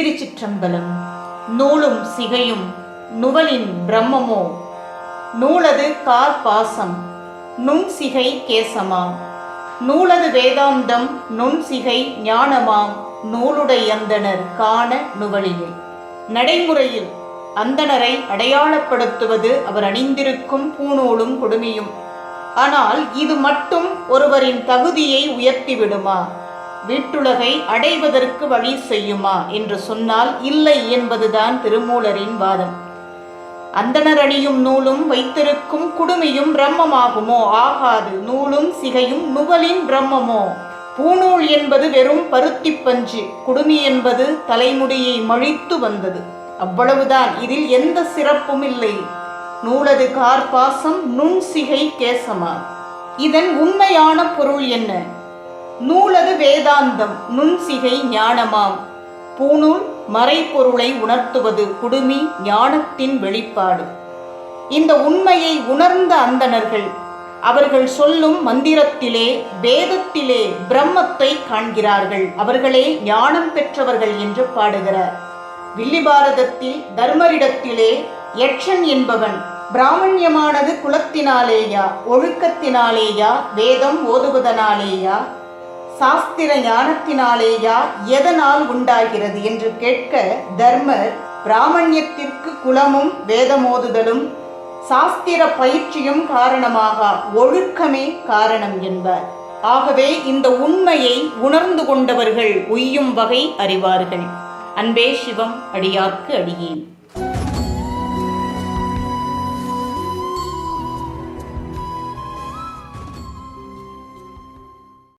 திருச்சிற்றம்பலம். நூலும் சிகையும் நுவலின் பிரம்மமோ? நூலது கார் பாசம் நுண் சிகை கேசமாம். நூலது வேதாந்தம் நுண் சிகை ஞானமாம் நூலுடையந்தனர் காண நுவலிலே. நடைமுறையில் அந்தணரை அடையாளப்படுத்துவது அவர் அணிந்திருக்கும் பூணூலும் கொடுமையும். ஆனால் இது மட்டும் ஒருவரின் தகுதியை உயர்த்திவிடுமா? வீட்டுலகை அடைவதற்கு வழி செய்யுமா? என்று சொன்னால் இல்லை என்பதுதான் திருமூலரின் வாதம். அந்தணர் அணியும் நூலும் வைத்திருக்கும் குடுமியும் பிரம்மமாகுமோ? ஆகாது. நூலும் சிகையும் நுவலின் பிரம்மமோ? பூநூல் என்பது வெறும் பருத்தி பஞ்சு. குடுமி என்பது தலைமுடியை மழித்து வந்தது. அவ்வளவுதான். இதில் எந்த சிறப்பும் இல்லை. நூலது கார்பாசம் நுண் சிகை கேசமா? இதன் உண்மையான பொருள் என்ன? நூலது வேதாந்தம் நுண்சிகை ஞானமாம். பூநூல் மறைப்பொருளை உணர்த்துவது குடுமி ஞானத்தின் வெளிப்பாடு. இந்த உண்மையை உணர்ந்த அந்தணர்கள் அவர்கள் சொல்லும் மந்திரத்திலே வேதத்திலே பிரம்மத்தை காண்கிறார்கள். அவர்களே ஞானம் பெற்றவர்கள் என்று பாடுகிறார். வில்லிபாரதத்தில் தர்மரிடத்திலே யக்ஷன் என்பவன் பிராமணியமானது குலத்தினாலேயா ஒழுக்கத்தினாலேயா வேதம் ஓதுவதனாலேயா சாஸ்திர ஞானத்தினாலேயா எதனால் உண்டாகிறது என்று கேட்க தர்மர் பிராமணியத்திற்கு குலமும் வேதமோதுதலும் சாஸ்திர பயிற்சியும் காரணமாக ஒழுக்கமே காரணம் என்பார். ஆகவே இந்த உண்மையை உணர்ந்து கொண்டவர்கள் உய்யும் வகை அறிவார்கள். அன்பே சிவம் அடியார்க்கு அடியேன்.